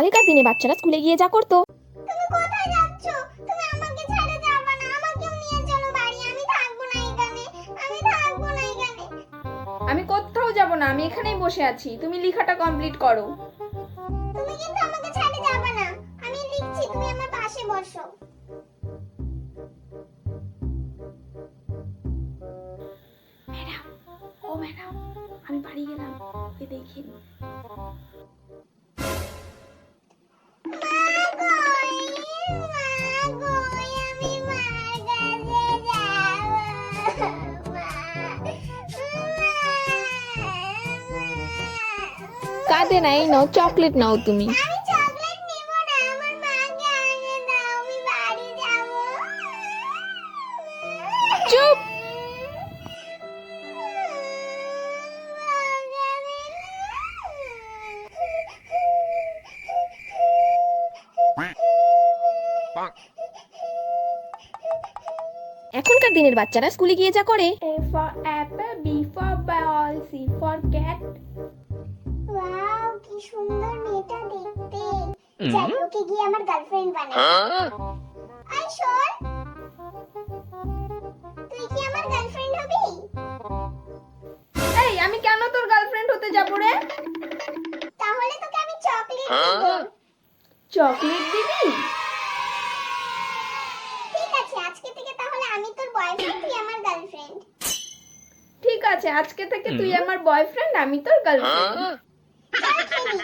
আগেকার দিনে বাচ্চারা স্কুলে গিয়ে যা করতো। তুমি কোথায় যাচ্ছ? তুমি আমাকে ছেড়ে যাবে না। আমাকেও নিয়ে চলো বাড়ি। আমি থাকব না এখানে। আমি থাকব না এখানে। আমি কোথাও যাব না। আমি এখানেই বসে আছি। তুমি লেখাটা কমপ্লিট করো। তুমি কিন্তু আমাকে ছেড়ে যাবে না। আমি লিখছি তুমি আমার পাশে বসো। ম্যাডাম ও ম্যাডাম আমি বাড়ি গেলাম। এ দেখেন। কাঁদে না এই নাও চকলেট নাও তুমি। চুপ। এখনকার দিনের বাচ্চারা স্কুলে গিয়ে যা করে। Apple B for ball C for cat wow কি সুন্দর মেয়েটা দেখতে। চাই ওকে গিয়ে আমার গার্লফ্রেন্ড বানাই। আই শোন। তুই কি আমার গার্লফ্রেন্ড হবি? এই আমি কেন তোর গার্লফ্রেন্ড হতে যাব রে? তাহলে তোকে আমি চকলেট দেবো। চকলেট দিবি? ঠিক আছে আজকে থেকে তাহলে আমি তোর বয়ফ্রেন্ড তুই আমার গার্লফ্রেন্ড ঠিক আছে আজকে থেকে তুই আমার বয়ফ্রেন্ড আমি তোর গার্লফ্রেন্ড চল